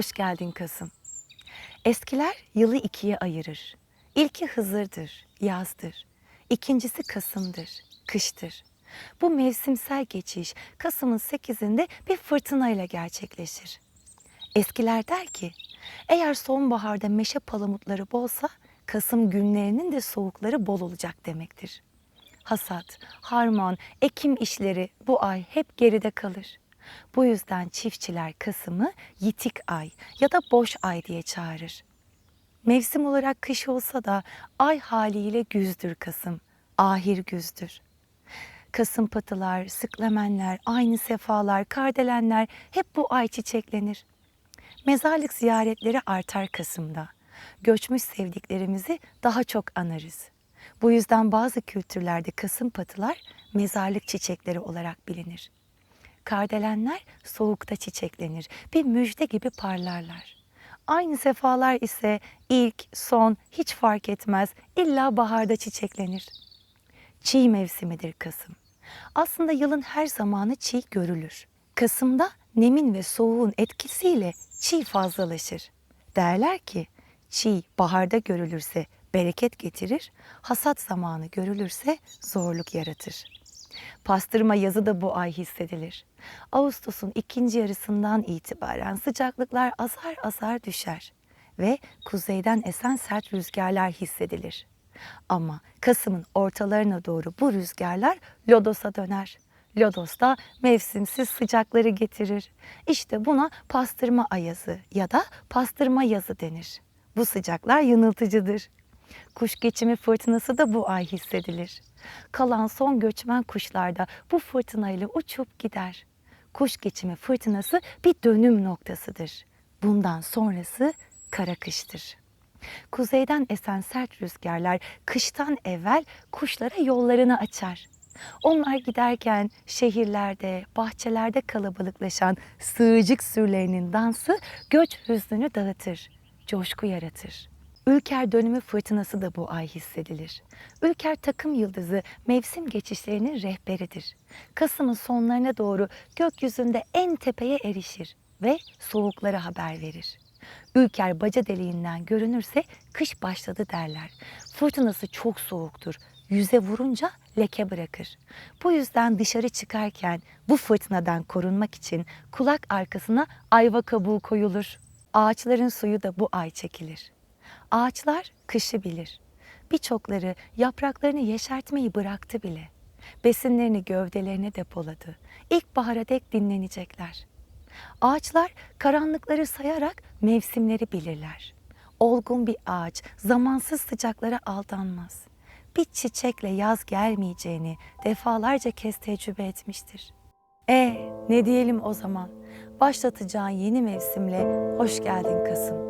Hoş geldin Kasım. Eskiler yılı ikiye ayırır. İlki Hızır'dır, yazdır. İkincisi Kasım'dır, kıştır. Bu mevsimsel geçiş Kasım'ın 8'inde bir fırtınayla gerçekleşir. Eskiler der ki, eğer sonbaharda meşe palamutları bolsa, Kasım günlerinin de soğukları bol olacak demektir. Hasat, harman, ekim işleri bu ay hep geride kalır. Bu yüzden çiftçiler Kasım'ı yitik ay ya da boş ay diye çağırır. Mevsim olarak kış olsa da ay haliyle güzdür Kasım, ahir güzdür. Kasım patılar, sıklemenler, aynı sefalar, kardelenler hep bu ay çiçeklenir. Mezarlık ziyaretleri artar Kasım'da. Göçmüş sevdiklerimizi daha çok anarız. Bu yüzden bazı kültürlerde Kasım patılar mezarlık çiçekleri olarak bilinir. Kardelenler soğukta çiçeklenir, bir müjde gibi parlarlar. Aynı sefalar ise ilk, son hiç fark etmez, illa baharda çiçeklenir. Çiğ mevsimidir Kasım. Aslında yılın her zamanı çiğ görülür. Kasım'da nemin ve soğuğun etkisiyle çiğ fazlalaşır. Derler ki çiğ baharda görülürse bereket getirir, hasat zamanı görülürse zorluk yaratır. Pastırma yazı da bu ay hissedilir. Ağustos'un ikinci yarısından itibaren sıcaklıklar azar azar düşer ve kuzeyden esen sert rüzgarlar hissedilir. Ama Kasım'ın ortalarına doğru bu rüzgarlar lodosa döner. Lodos da mevsimsiz sıcakları getirir. İşte buna pastırma ayazı ya da pastırma yazı denir. Bu sıcaklar yanıltıcıdır. Kuş geçimi fırtınası da bu ay hissedilir. Kalan son göçmen kuşlarda bu fırtınayla uçup gider. Kuş geçimi fırtınası bir dönüm noktasıdır. Bundan sonrası kara kıştır. Kuzeyden esen sert rüzgarlar kıştan evvel kuşlara yollarını açar. Onlar giderken şehirlerde, bahçelerde kalabalıklaşan sığırcık sürülerinin dansı göç hüznünü dağıtır, coşku yaratır. Ülker dönümü fırtınası da bu ay hissedilir. Ülker takım yıldızı mevsim geçişlerinin rehberidir. Kasım'ın sonlarına doğru gökyüzünde en tepeye erişir ve soğuklara haber verir. Ülker baca deliğinden görünürse kış başladı derler. Fırtınası çok soğuktur. Yüze vurunca leke bırakır. Bu yüzden dışarı çıkarken bu fırtınadan korunmak için kulak arkasına ayva kabuğu koyulur. Ağaçların suyu da bu ay çekilir. Ağaçlar kışı bilir. Birçokları yapraklarını yeşertmeyi bıraktı bile. Besinlerini gövdelerine depoladı. İlkbahara dek dinlenecekler. Ağaçlar karanlıkları sayarak mevsimleri bilirler. Olgun bir ağaç zamansız sıcaklara aldanmaz. Bir çiçekle yaz gelmeyeceğini defalarca kez tecrübe etmiştir. E ne diyelim o zaman? Başlatacağın yeni mevsimle hoş geldin Kasım.